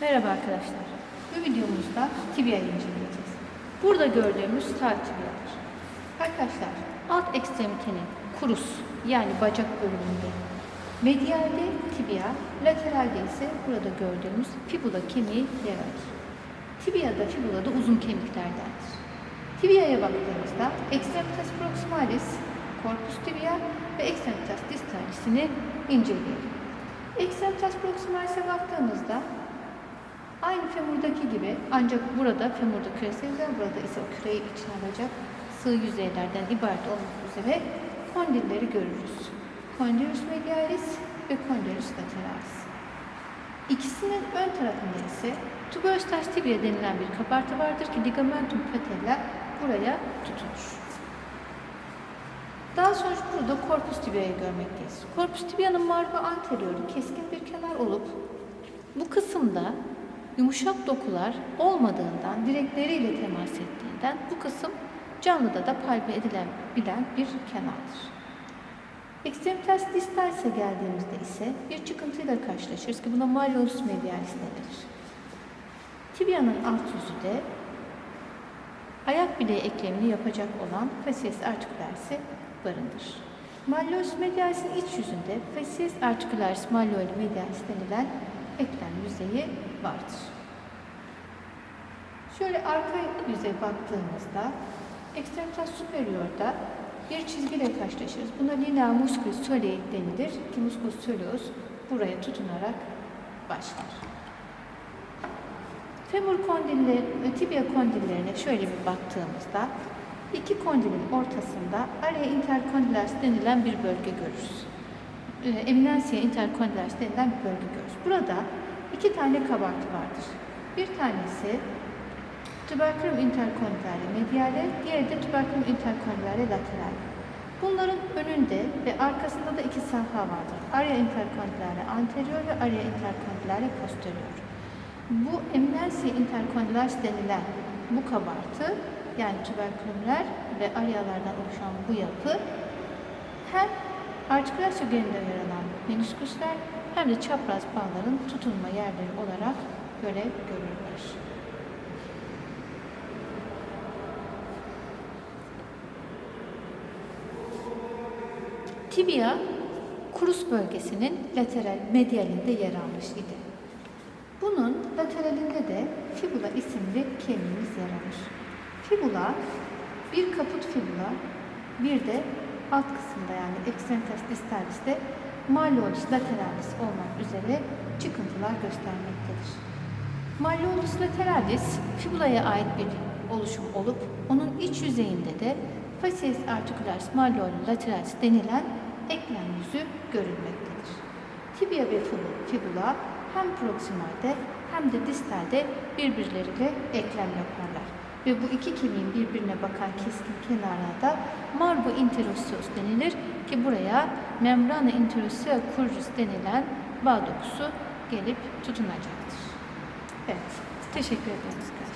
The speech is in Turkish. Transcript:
Merhaba arkadaşlar. Bu videomuzda tibia inceleyeceğiz. Burada gördüğümüz sağ tibiadır. Arkadaşlar alt ekstremitenin kurus yani bacak bölümünde medialde tibia, lateralde ise burada gördüğümüz fibula kemiği yer alır. Tibia da fibula da uzun kemiklerdendir. Tibia'ya baktığımızda extremitas proximalis, corpus tibia ve extremitas distalisini inceleyelim. Extremitas proximalis'e baktığımızda aynı femurdaki gibi ancak burada femurda küresel burada ise o küreyi içine alacak sığ yüzeylerden ibaret olmak üzere kondilleri görürüz. Condylus medialis ve condylus lateralis. İkisinin ön tarafında ise tuberostas tibia denilen bir kabartı vardır ki ligamentum patella buraya tutunur. Daha sonra burada corpus tibia'yı görmekteyiz. Corpus tibia'nın marba anteriorü keskin bir kenar olup bu kısımda yumuşak dokular olmadığından, direkleriyle temas ettiğinden bu kısım canlıda da palpe edilebilen bir kenardır. Extremitas distals'e geldiğimizde ise bir çıkıntıyla karşılaşırız ki buna malleolus medialis denilir. Tibia'nın alt yüzü de ayak bileği eklemini yapacak olan facies articularis'i barındırır. Malleolus medialis'in iç yüzünde facies articularis malleoli medialis denilen eklem yüzeyi vardır. Şöyle arka yüze baktığımızda extremitas superior'da bir çizgiyle karşılaşırız. Buna linea musculus soleus denilir ki musculus soleus buraya tutunarak başlar. Femur kondilleri, tibia kondillerine şöyle bir baktığımızda iki kondilin ortasında area intercondylaris denilen bir bölge görürüz. E, eminentia intercondylaris denilen bir bölge görürüz. Burada iki tane kabartı vardır. Bir tanesi tuberculum intercondylare mediale, diğeri de tuberculum intercondylare laterale. Bunların önünde ve arkasında da iki safha vardır. Area intercondylare anterior ve area intercondylare posterior. Bu eminensia intercondylaris denilen bu kabartı yani tüberkülümler ve aryalardan oluşan bu yapı hem artikülasyon genelinde yer alan menisküsler hem de çapraz bağların tutunma yerleri olarak görev görürler. Tibia, kurus bölgesinin lateral medialinde yer almış idi. Bunun lateralinde de fibula isimli kemiğimiz yer alır. Fibula, bir kaput fibula, bir de alt kısımda yani extremitas distalis'te malleolus lateralis olmak üzere çıkıntılar göstermektedir. Malleolus lateralis fibulaya ait bir oluşum olup onun iç yüzeyinde de facies articularis malleolus lateralis denilen eklem yüzü görülmektedir. Tibia ve fibula hem proksimalde hem de distalde birbirleriyle eklem yaparlar. Ve bu iki kemiğin birbirine bakan keskin kenarına da marbo interosseus denilir ki buraya membrana interossea curvus denilen bağ dokusu gelip tutunacaktır. Evet, teşekkür arkadaşlar.